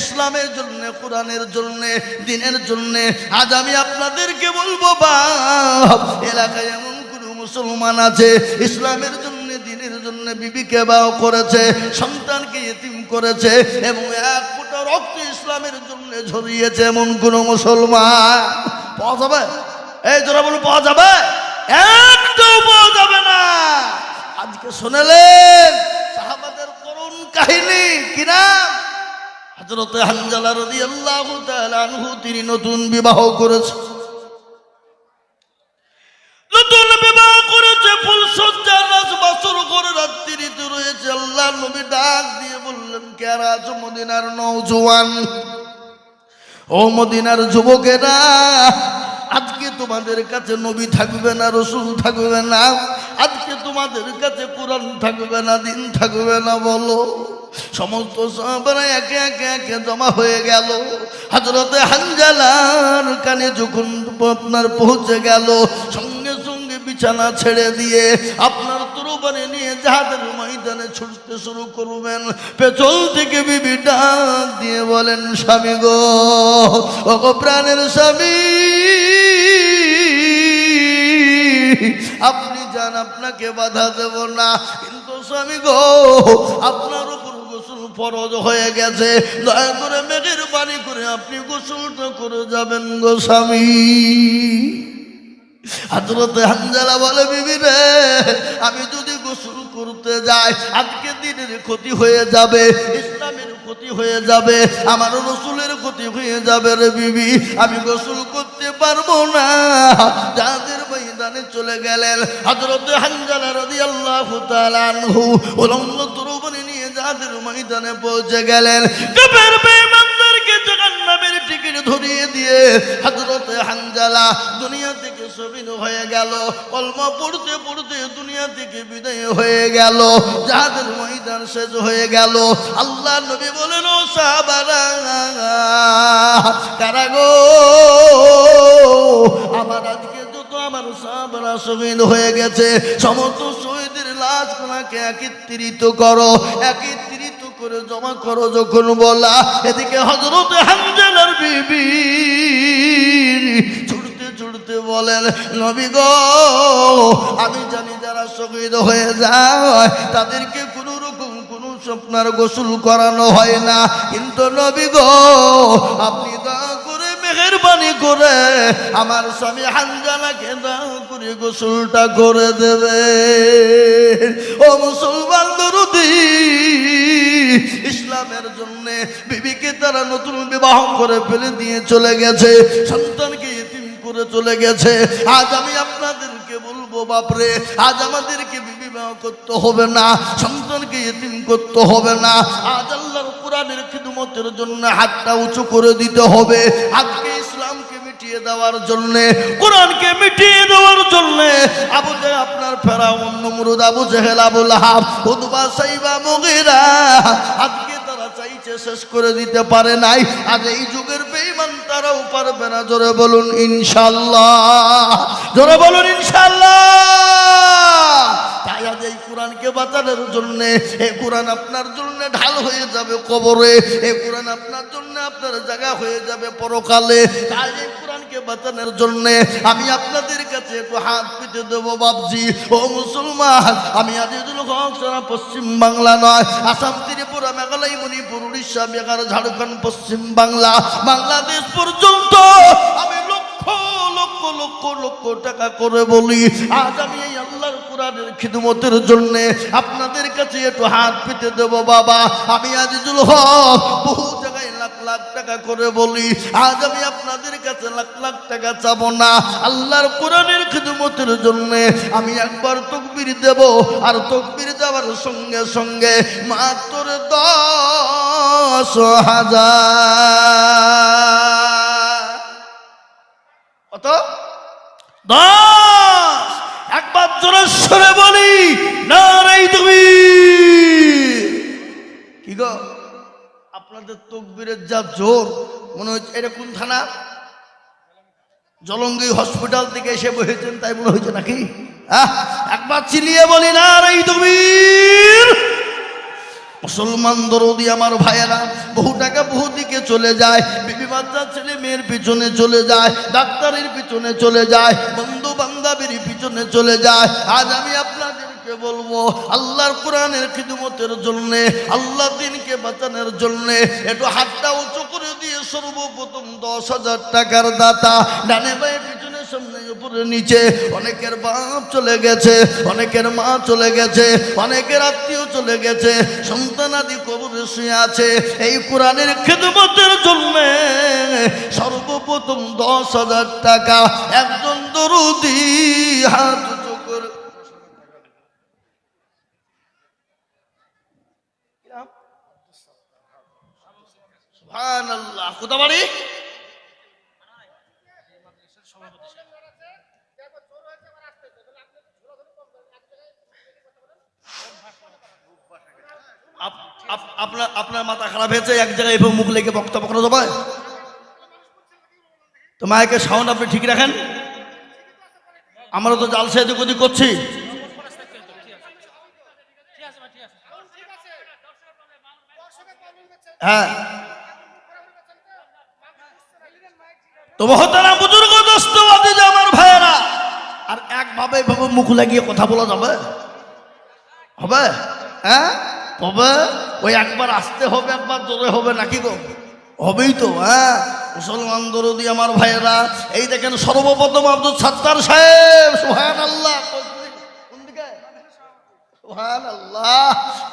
ইসলামের জন্য, কোরআনের জন্য, দিনের জন্য, আজ আমি আপনাদেরকে বলব, বাপ, এলাকায় এমন কোন মুসলমান আছে, ইসলামের জন্য, দিনের জন্য বিবিকে বাহ করেছে, সন্তানকে এতিম করেছে, এবং এক ফোঁটা রক্ত ইসলামের জন্য ঝরিয়েছে এমন কোন মুসলমান। পাওয়া যাবে? এই তোরা বলুন, পাওয়া যাবে? একটাও পাওয়া যাবে না। আজকে শুনেলেন সাহাবাদের করুণ কাহিনী কিনা হজরত হানজালা রদি আল্লাহ আনহু তিনি নতুন বিবাহ করেছে। নতুন বিবাহ করেছে ফুল সজ্জার রাজ বছর করে রাত্রিতে রয়েছে। আল্লাহ নবী ডাক দিয়ে বললেন কেরা আছো মদিনার নৌজওয়ান ও মদিনার যুবকেরা, আজকে তোমাদের কাছে নবী থাকবে না, রসুল থাকবে না। আজকে তোমাদের কাছে কোরআন থাকবে না, দিন থাকবে না বলো। সমস্ত সাহাবারা একে একে একে জমা হয়ে গেল। হাজরতে হানজালার কানে যখন আপনার পৌঁছে গেল, সঙ্গে সঙ্গে বিছানা ছেড়ে দিয়ে আপনার তরবারে নিয়ে জাহাজের ময়দানে ছুটতে শুরু করবেন। পেছন থেকে বিবি ডাক দিয়ে বলেন, স্বামী গো ও প্রাণের স্বামী, আপনি যান আপনাকে বাধা দেব না। কিন্তু স্বামী গো, আপনার উপর গোসল ফরজ হয়ে গেছে। দয়া করে মেঘের বাড়ি করে আপনি গোসলটা করে যাবেন গো স্বামী। হাজরতে হানজালা বলে, বিবি রে, আমি যদি গোসল করতে যাই, আজকে দিনের ক্ষতি হয়ে যাবে, ইসলামের ক্ষতি হয়ে যাবে, আমার রসুলের ক্ষতি হয়ে যাবে রে বিবি। আমি গোসল করতে পারব না। যাদের ময়দানে চলে গেলেন হজরতে হানজালা রদি আল্লাহ আনহু। উলঙ্গ তরুবনি নিয়ে যাদের ময়দানে পৌঁছে গেলেন। কবের বেঈমানদেরকে জাহান্নামের টিকিট ধরিয়ে দিয়ে হজরতে হানজালা দুনিয়া থেকে সবিন হয়ে গেল, কলমা পড়তে পড়তে দুনিয়া থেকে বিদায় হয়ে গেল যাদের ময়দান শেষ হয়ে গেল। আল্লাহ নবী বলেন, ও সাহাবারা গো? আমার আজকে যত আমার সাহাবারা শহীদ হয়ে গেছে, সমস্ত শহীদের লাশ কোনাকে একত্রিত করো, একত্রিত করে জমা করো যখন বলা, এদিকে হজরত হামজালার বিবি বলেন, নবী গো, আমি জানি যারা শহীদ হয়ে যায়, তাদেরকে কোনো রকম কোনো স্বপ্নার গোসল করানো হয় না। কিন্তু নবী গো, আপনি মেহেরবানি করে আমার স্বামী হানজানাকে দয়া করে গোসলটা করে দেবে। ও মুসলমান দরুদি, ইসলামের জন্য বিবিকে তারা নতুন বিবাহ করে ফেলে দিয়ে চলে গেছে, সন্তানকে ইতিম করে চলে গেছে। আজ আমি আপনাদেরকে বলব, বাপরে, আজ আমাদেরকে বিবাহ করতে হবে না, সন্তানকে ইতিম করতে হবে না। আজ আল্লাহর কোরআনের খিদমতের জন্য হাতটা উঁচু করে দিতে হবে। আজকে দেওয়ার জন্য, কোরআনকে মিটিয়ে দেওয়ার জন্য, আবু আপনার ফেরাউন, নমরুদ, আবু জেহেল আবুল হাব সাইবা, মুগিরা, আজকে তারা চাইছে শেষ করে দিতে পারে নাই। আজ এই যুগের বেঈমান, তারাও পারবে না। জোরে বলুন ইনশাল্লাহ জোরে বলুন ইনশাল্লাহ তাই আজ এই কোরআনকে বাঁচানোর জন্য এই কোরআন আপনার জন্য ঢাল হয়ে যাবে কবরে এই কোরআন আপনার জন্য আপনার জায়গা হয়ে যাবে পরকালে। তাই কোরআনকে বাঁচানোর জন্য আমি আপনাদের কাছে একটু হাত পেতে দেবো বাবজি ও মুসলমান, আমি আজিজুল হক সারা পশ্চিম বাংলা নয়। আসাম, ত্রিপুরা, মেঘালয়, মণিপুর, উড়িষ্যা, বিহার, ঝাড়খণ্ড, পশ্চিম বাংলা। বাংলাদেশ পর্যন্ত আমি লক্ষ লক্ষ লক্ষ লক্ষ টাকা করে বলি। আজ আমি এই আল্লাহর কোরআনের খিদমতের জন্য আপনাদের কাছে একটু হাত পেতে দেবো বাবা। আমি আজিজুল হক বহু জায়গায় লাখ টাকা করে বলি, আজ আমি আপনাদের কাছে লাখ লাখ টাকা চাবো না। আল্লাহর কোরআনের খিদমতের জন্য আমি একবার তকবির দেব, আর তকবির দেওয়ার সঙ্গে সঙ্গে মাত্র দশ হাজার। কত? দশ! একবার জোরেশ্বরে বলি না রে তুমি কি গো আপনাদের তকবীরের যা জোর, মনে হচ্ছে এটা কোন থানা জলঙ্গি হসপিটাল থেকে এসে বসেছেন, তাই মনে হয়েছে নাকি? একবার চিলিয়ে বলি না এই তুমি মুসলমান দরদি আমার ভাইয়েরা, বহু টাকা বহু দিকে চলে যায়, বিবি বাচ্চা ছেলে মেয়ের পিছনে চলে যায়, ডাক্তারের পিছনে চলে যায় বন্ধু বান্ধবীর পিছনে চলে যায়। আজ আমি আপনাদেরকে বলব? আল্লাহর কোরআনের খিদমতের জন্য, আল্লাহ দিনকে বাঁচানোর জন্য একটু হাতটা উঁচু করে দিয়ে সর্বপ্রথম দশ হাজার টাকার দাতা ডানে বায়ে পিছনে সামনে উপরে নিচে অনেকের বাপ চলে গেছে, অনেকের মা চলে গেছে, অনেকের আত্মীয় চলে গেছে সন্তানাদি কবরে শুয়ে আছে। এই কোরআনের খেদমতের জন্য সর্বপ্রথম দশ হাজার টাকা, একজন দরুদি হাত উঁচু করে আপনার আপনার মাথা খারাপ হয়েছে, এক জায়গায় এবং মুখ লেগে বক্তব্য করা যাবে? তো মায়েকে সাউন্ড আপনি ঠিক রাখেন? আমরা তো জালসা এদিক ওদিক করছি। হ্যাঁ। তো মহতারা বুজুর্গ দোস্তবাদী যে আমার ভাইয়েরা, আর একভাবে এভাবে মুখ লাগিয়ে কথা বলা যাবে? হবে? হ্যাঁ? হবে? ওই একবার আসতে হবে, একবার জোরে হবে নাকি গো? হবেই তো হ্যাঁ? মুসলমান দরদি আমার ভাইয়েরা, এই দেখেন সর্বপ্রথম আব্দুল সাত্তার সাহেব সোহান আল্লাহ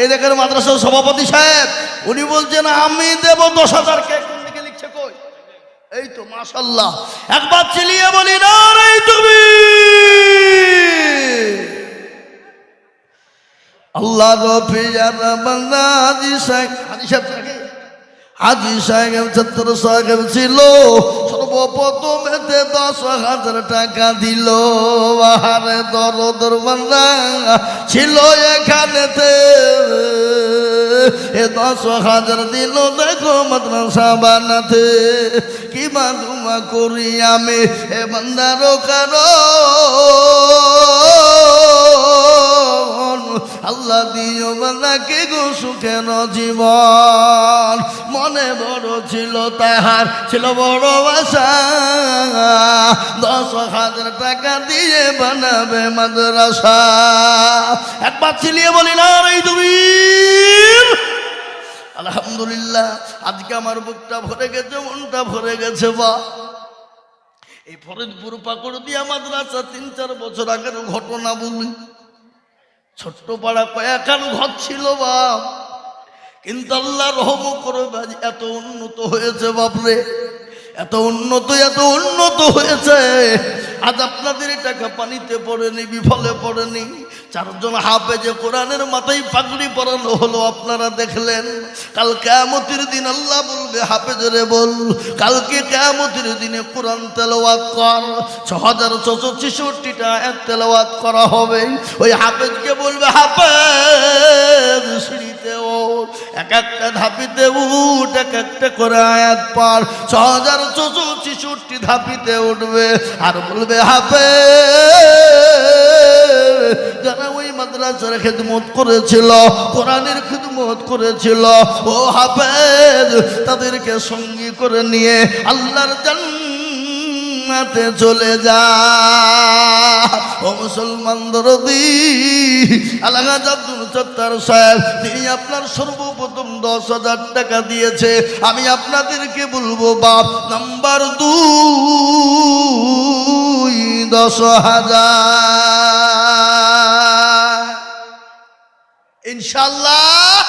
এই দেখেন মাদ্রাসার সভাপতি সাহেব, উনি বলছেন, আমি দেব দশ হাজার কে কোন দিকে লিখছে কই এই তো মাশাল্লাহ একবার চিলিয়ে বলি না রে তুমি আল্লাহ সাহেব ছিল সর্বপ্রথম এতে দশ হাজার টাকা দিল। আহারে দরদর বান্দা ছিল এখানেতে। এ দশ হাজার দিল দেখো মাদ্রাসা বানাতে। কি মাধুমা করি আমি এ বান্দার কারণ আল্লাহ দিও বান্দাকে গো সুখের জীবন মনে বড় ছিল তাহার, ছিল বড় আশা। দশ হাজার টাকা দিয়ে বানাবে মাদ্রাসা। একবার চিলিয়ে বলি, না এই তুমি আলহামদুলিল্লাহ, আজকে আমার বুকটা ভরে গেছে, মনটা ভরে গেছে, বা। এই ফরিদপুর পাকড় দিয়া মাদ্রাসা তিন চার বছর আগের ঘটনা বলি। ছোট্ট পাড়া কয়েকখান ঘর ছিল বাপ কিন্তু আল্লাহ রহম করে এত উন্নত হয়েছে বাপরে। এত উন্নত এত উন্নত হয়েছে। আজ আপনাদের টাকা পানিতে পড়েনি, বিফলে পড়েনি। চারজন হাফেজে কোরআনের মাথায় পাগড়ি পরানো হলো, আপনারা দেখলেন? কাল কেমতির দিন আল্লাহ বলবে হাফেজরে বল, কালকে কেমতির দিনে কোরআন তেলাওয়াত কর ছ হাজার ছশো ছেষট্টিটা এক তেলাওয়াত করা হবে। ওই হাফেজকে বলবে, হাফেজ, সিঁড়িতে ওঠ, এক একটা ধাপিতে উঠ, এক একটা করে আয়াত পার ছ হাজার ছশো ছেষট্টি ধাপিতে উঠবে। আর বলবে হাফে যারা ওই মাদ্রাসার খেদমত করেছিল, কোরআনের খেদমত করেছিল, ও হাফেজ, তাদেরকে সঙ্গী করে নিয়ে আল্লাহর জান্নাতে চলে যা। ও মুসলমান দরদি, আল্লাহ আব্দুল সাহেব, তিনি আপনার সর্বপ্রথম দশ হাজার টাকা দিয়েছে। আমি আপনাদেরকে বলব, বাপ, নাম্বার দুই, দশ হাজার। হাজার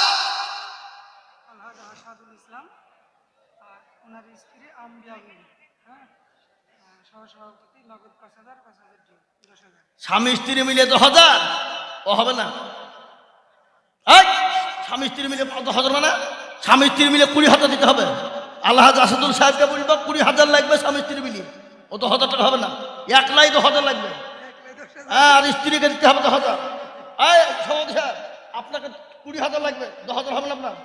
স্বামী স্ত্রী মিলে দশ হাজার? ও হবে না। স্বামী স্ত্রী মিলে দশ হাজার মানে? স্বামী স্ত্রী মিলে কুড়ি হাজার দিতে হবে। আল্লাহ আসাদুল সাহেবকে বলব কুড়ি হাজার লাগবে স্বামী স্ত্রী মিলিয়ে ও তো হাজার টাকা হবে না। একলাই তো হাজার লাগবে। হ্যাঁ আর স্ত্রীকে দিতে হবে দশ হাজার। সভাপতি সাহেব। আপনাকে কুড়ি হাজার লাগবে দশ হাজার হবে না আপনার?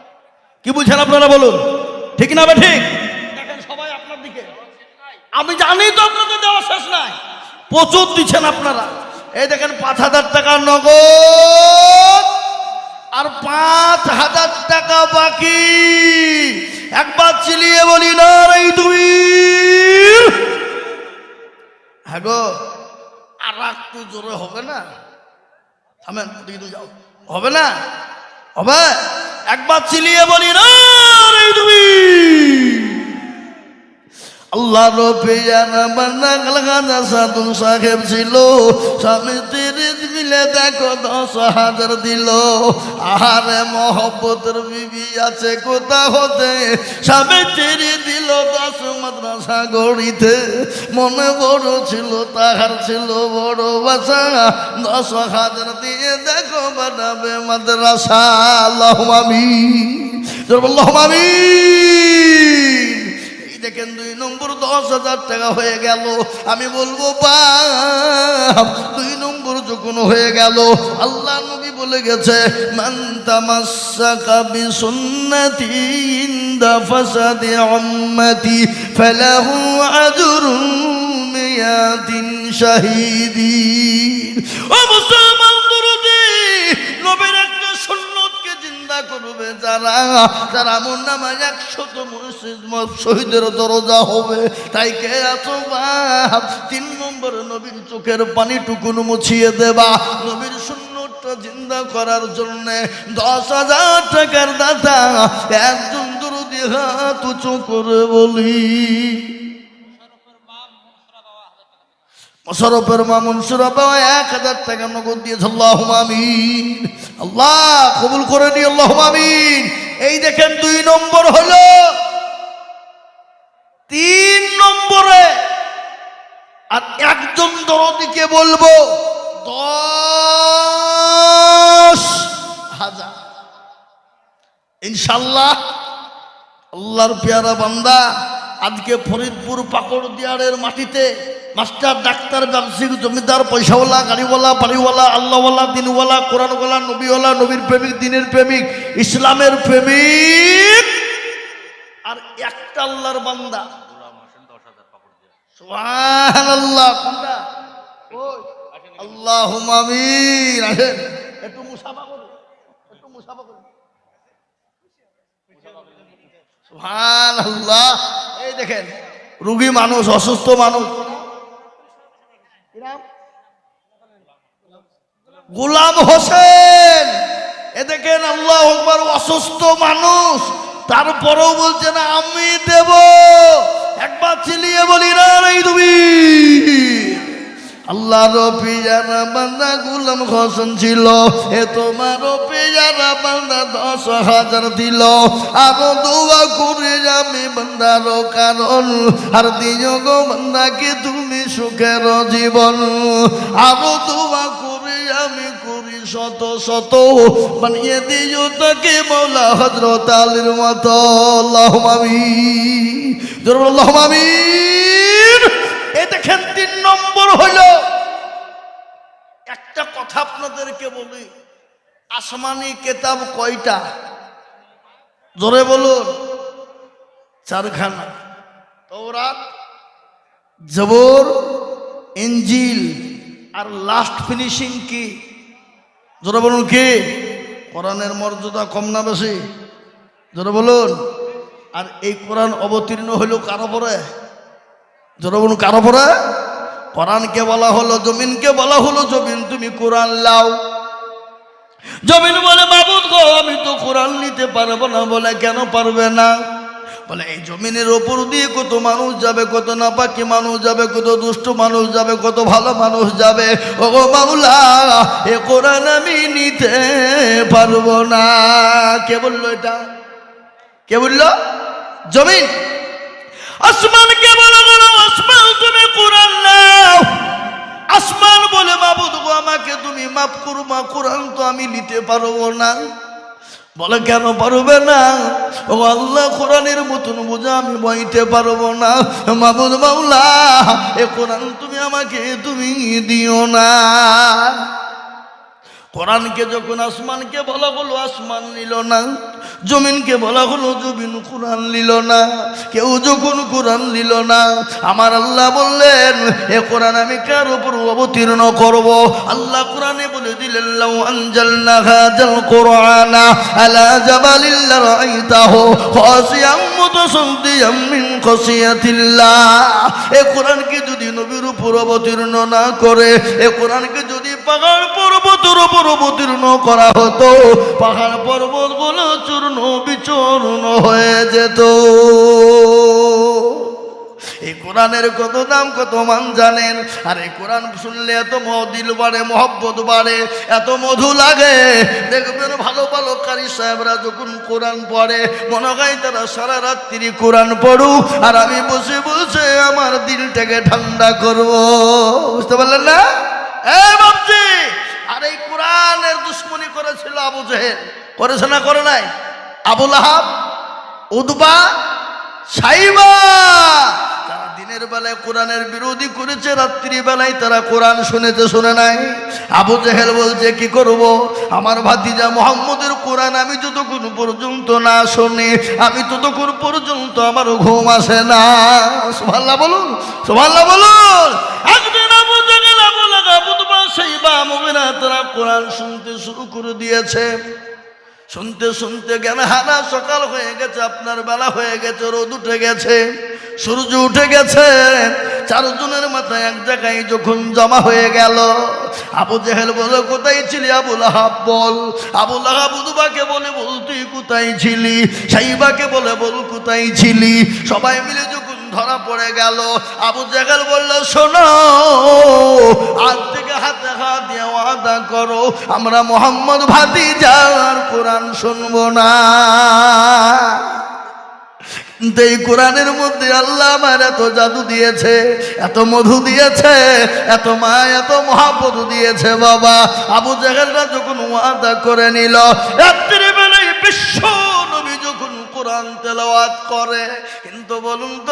কি বুঝছেন আপনারা বলুন? ঠিক না বে ঠিক? দেখেন সবাই আপনার দিকে। আমি জানি তো আপনাদের দেওয়া শেষ নাই। প্রচুর দিচ্ছেন আপনারা। এই দেখেন পাঁচ হাজার টাকার নগদ আর পাঁচ হাজার টাকা বাকি। একবার চিলিয়ে বলি না এই দুই হ্যাঁ গো আর একটু জোরে হবে না। থামেন তুমি যাও। হবে না? হবে? একবার চিলিয়ে বলি না তুমি! আল্লাহ গালগানা সাধু সাহেব ছিল স্বামী তিরিশ মিলে দেখো, দশ হাজার দিল। আহারে মহব্বতের বিবি আছে, কোথা হতে? স্বামী তিরি দিল দশ মাদ্রাসা গড়িতে। মনে বড় ছিল, তাহার ছিল বড় বাসা। দশ হাজার দিয়ে দেখো, বানাবে মাদ্রাসা। আল্লাহ মামি আল্লাহ মামি দেখেন, দুই নম্বর দশ হাজার টাকা হয়ে গেল। আমি বলব, বাপ, দুই নম্বর যখন হয়ে গেল। আল্লাহ নবী বলে গেছে ইনদা ফাসাদি ও মুসলমান দুরুদি নবীর করবে যারা তারা আমন নামায় একশত মসজিদ শহীদের দরজা হবে। তাই কে আছো বাপ? তিন নম্বর নবীর চোখের পানিটুকুন মুছিয়ে দেবা। নবীর সুন্নতটা জিন্দা করার জন্য দশ হাজার টাকার দাতা একজন দুরুদি হাত উঁচু করে বলি। মোশারফের মা মনসুরা বাবা এক হাজার টাকা নগদ দিয়েছে। আল্লাহ আমিন। আল্লাহ কবুল করে নি আল্লাহ আমিন। এই দেখেন দুই নম্বর হলো, তিন নম্বরে আর একজন দরদিকে বলব, দশ হাজার। ইনশাল্লাহ আল্লাহর পেয়ারা বান্দা, আজকে ফরিদপুর পাকড় দিয়ারের মাটিতে মাস্টার, ডাক্তার ব্যবসায়িক জমিদার, পয়সাওয়ালা, গাড়িওয়ালা, বাড়িওয়ালা, আল্লাহওয়ালা, দিনওয়ালা, কোরআনওয়ালা, নবীওয়ালা, নবীর প্রেমিক, দিনের প্রেমিক, ইসলামের প্রেমিক। আর একটা আল্লাহর বান্দা। আল্লাহ এই দেখেন, রুগী মানুষ, অসুস্থ মানুষ? গোলাম হোসেন। এ দেখেন আল্লাহ একবার অসুস্থ মানুষ। তারপরেও বলছে না, আমি দেব। একবার চিলিয়ে বলি, না তুমি। আল্লাহ রফি জানা বান্দা গুলাম হোসেন ছিল। এ তোমার জানা বান্দা দশ হাজার দিল। আরও দোয়া করে, আমি বান্দার কারণ। আর দিও গো বান্দাকে তুমি সুখের জীবন। আরও দোয়া করে, আমি করি শত শত। বানিয়ে দিও তাকে মৌলা হজরত আলীর মতো। আল্লাহ মামি আল্লাহ এ দেখেন, তিন নম্বর হলো একটা কথা আপনাদেরকে বলি। আসমানি কেতাব কয়টা? জোরে বলুন। চারখানা। তৌরাত জবর ইঞ্জিল আর লাস্ট ফিনিশিং কি? জোরে বলুন কি? কোরআনের মর্যাদা কম না বেশি? জোরে বলুন। আর এই কোরআন অবতীর্ণ হইল কারও পরে? জোরে বলুন, কারও পরে? কোরআনকে বলা হলো, জমিনকে বলা হলো, জমিন তুমি কোরআন লাও। জমিন বলে বাবুদ গো, আমি তো কোরআন নিতে পারব না। বলে, কেন পারবে না? বলে, এই জমিনের ওপর দিয়ে কত মানুষ যাবে, কত নাপাকি মানুষ যাবে, কত দুষ্ট মানুষ যাবে, কত ভালো মানুষ যাবে? ও গো মাওলা, এ কোরআন আমি নিতে পারব না। কে বলল এটা? কে বলল? জমিন। আসমানকে বলো বলো আসমান তুমি কোরআন নাও। আসমান বলে আমাকে তুমি মাফ করো মা কোরআন তো আমি নিতে পারব না। বলে, কেন পারবে না? ও আল্লাহ, কোরআনের মতন বোঝা আমি বইতে পারব না। মাবুদ মাওলা, এ কোরআন তুমি আমাকে তুমি দিও না। কোরআনকে যখন আসমানকে বলা হলো, আসমান নিল না। জমিনকে বলা হলো, জমিন কোরআন নিল না। কেউ যখন কোরআন নিল না, আমার আল্লাহ বললেন, এ কোরআন আমি কার উপর অবতীর্ণ করব? আল্লাহ কোরআনে বলে দিলেন, লাউ আনজালনা হাযাল কোরআনা আলা জাবালিল লারাইতাহু খাসিয়াম মুতাসাদ্দিয়াম মিন খাসিয়াতিল্লাহ। যদি নবীর উপর না করে, এ কোরআনকে যদি পাহাড় পর্বতের উপর অবতীর্ণ করা হতো, পাহাড় পর্বতগুলো চূর্ণ বিচূর্ণ হয়ে যেত। এই কোরআনের কত দাম, কত মান জানেন? আর এই কোরআন শুনলে এত মদিল বাড়ে, মহব্বত বাড়ে, এত মধু লাগে। দেখবেন ভালো ভালো কারি সাহেবরা যখন কোরআন পড়ে, মনে হয় তারা সারা রাত্রি কোরআন পড়ু আর আমি বসে বসে আমার দিলটাকে ঠান্ডা করব। বুঝতে পারলেন না? এ বাবজি আর এই কোরআনের দুশ্মনী করেছিল আবু জেহেল। করেছে না করে নাই? আবুল আহাব, উদবা, সাইবা! দিনের বেলায় কোরআনের বিরোধী করেছে রাত্রি বেলায় তারা কোরআন শুনেছে, শুনে নাই। আবু জেহেল বলছে, কি করব? আমার ভাতিজা মোহাম্মদের কোরআন আমি যতক্ষণ পর্যন্ত না শুনি, আমি ততক্ষণ পর্যন্ত আমার ঘুম আসে না। সোভাল্লা বলুন সোভাল্লা বলুন। বুধবা সাইবা মুমিনা তারা কোরআন শুনতে শুরু করে দিয়েছে। শুনতে শুনতে জ্ঞান হারা সকাল হয়ে গেছে, আপনার বেলা হয়ে গেছে, রোদ উঠে গেছে, সূর্য উঠে গেছে। চারজনের মাথায় এক জায়গায় যখন জমা হয়ে গেল, আবু জেহেল বলে, কোথায় ছিলি আবুল আহাব? বল, আবুল আহাব উদবাকে বলে বল তুই কোথায় ছিলি? সাইবাকে বলে বল, কোথায় ছিলি? সবাই মিলে ধরা পড়ে গেল। আবু জেহেল বলল, শোনো, আজ থেকে হাতে হাত দিয়ে ওয়াদা করো, আমরা মোহাম্মদ ভাতি যার কোরআন শুনব না। এই কোরআনের মধ্যে আল্লাহ আমার এত জাদু দিয়েছে, এত মধু দিয়েছে, এত মা এত মহাপদ দিয়েছে বাবা। আবু জাহেলরা যখন ওয়াদা করে নিল রাত্রি বেলায় বিশ্ব নবী যখন কোরআন তেলাওয়াত করে, কিন্তু বলুন তো